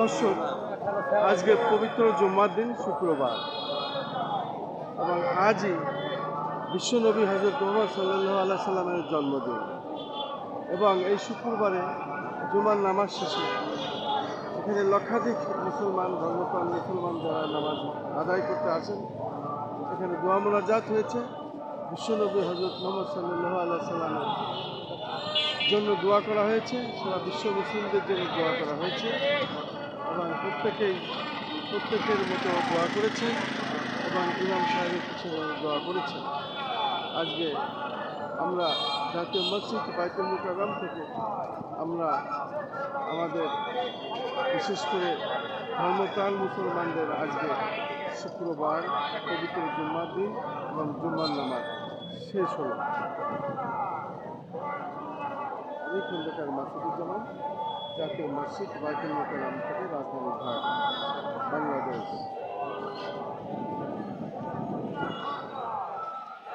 দর্শক আজকে পবিত্র জুম্মার দিন শুক্রবার। এবং আজই বিশ্বনবী হজরত মোহাম্মদ সাল্লাহ আল্লাহ সাল্লামের জন্মদিন। এবং এই শুক্রবারে জুমার নামাজ শেষে এখানে লক্ষাধিক মুসলমান, ধর্মপ্রাণ মুসলমান যারা নামাজ আদায় করতে আসেন, এখানে দোয়া মোনাজাত হয়েছে। বিশ্বনবী হজরত মোহাম্মদ সাল্লাহ আল্লাহ সাল্লামের জন্য দোয়া করা হয়েছে। সারা বিশ্ব মুসলিমদের জন্য দোয়া করা হয়েছে। এবং প্রত্যেকেই, প্রত্যেকের মতো দোয়া করেছেন এবং ইমাম সাহেবের পিছনে দোয়া করেছেন। আজকে আমরা জাতীয় মসজিদ বাইতুল মুকাররম থেকে আমরা আমাদের বিশেষ করে ধর্মপ্রাণ মুসলমানদের আজকে শুক্রবার পবিত্র জুম্মার দিন এবং জুম্মার নামাজ শেষ হলো। আমি খন্দকার মাসুদুজ্জামান। জাতীয় মসজিদ বাইতুল মোকাররম থেকে রাজধানী ঢাকা বাংলাদেশ।